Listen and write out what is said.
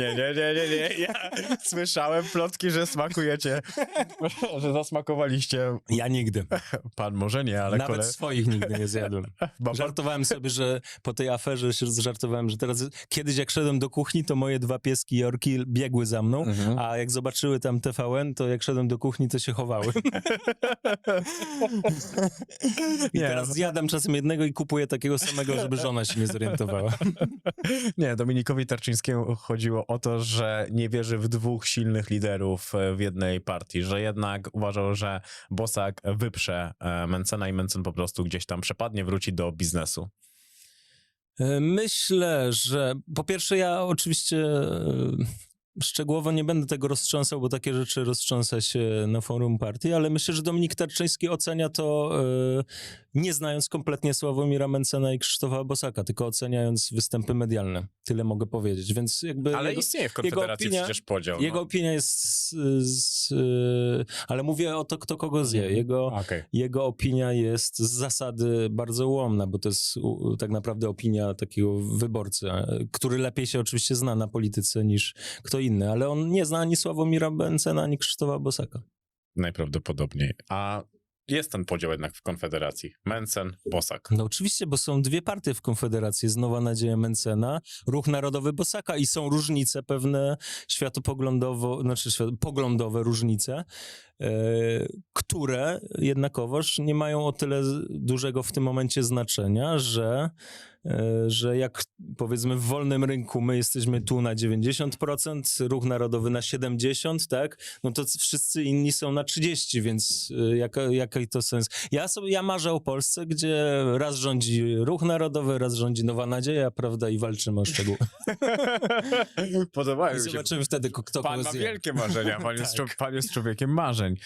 Nie, nie, nie, nie, nie. Ja słyszałem plotki, że smakujecie, że zasmakowaliście. Ja nigdy. Pan może nie, ale Nawet kole... swoich nigdy nie zjadłem. Bo pan... Żartowałem sobie, że po tej aferze się żartowałem, że teraz kiedyś jak szedłem do kuchni, to moje dwa pieski Jorki biegły za mną, Mhm. a jak zobaczyły tam TVN, to jak szedłem do kuchni, to się chowały. I Nie, teraz no. zjadam czasem jednego i kupuję takiego samego, żeby żona się nie zorientowała. Nie, Dominikowi Tarczyńskiemu chodziło o to, że nie wierzy w dwóch silnych liderów e, w jednej partii, że jednak uważał, że Bosak wyprze e, Mencena i Mencen po prostu gdzieś tam przepadnie, wróci do biznesu. E, Myślę, że po pierwsze ja oczywiście szczegółowo nie będę tego roztrząsał, bo takie rzeczy roztrząsa się na forum partii, ale myślę, że Dominik Tarczyński ocenia to e, nie znając kompletnie Sławomira Mencena i Krzysztofa Bosaka, tylko oceniając występy medialne. Tyle mogę powiedzieć, więc jakby... Ale jego- istnieje w Konfederacji opinia- przecież podział. Jego no. opinia jest... Ale mówię o to, kto kogo zje. Jego, Okej. jego opinia jest z zasady bardzo ułomna, bo to jest u, tak naprawdę opinia takiego wyborcy, który lepiej się oczywiście zna na polityce niż kto inny, ale on nie zna ani Sławomira Bencena, ani Krzysztofa Bosaka. Najprawdopodobniej. A jest ten podział jednak w Konfederacji. Mencen, Bosak. No oczywiście, bo są dwie partie w Konfederacji, jest Nowa Nadzieja Mencena, Ruch Narodowy Bosaka i są różnice pewne światopoglądowo, znaczy świat, poglądowe różnice, które jednakowoż nie mają o tyle dużego w tym momencie znaczenia, że, e, że jak powiedzmy w wolnym rynku my jesteśmy tu na 90%, Ruch Narodowy na 70%, tak? No to wszyscy inni są na 30%, więc e, jaki to sens? Ja sobie, ja marzę o Polsce, gdzie raz rządzi Ruch Narodowy, raz rządzi Nowa Nadzieja, prawda, i walczymy o szczegóły. Podobają I mi się. zobaczymy wtedy, kto Pan ma wielkie marzenia, pan jest, Tak. pan jest człowiekiem marzeń. and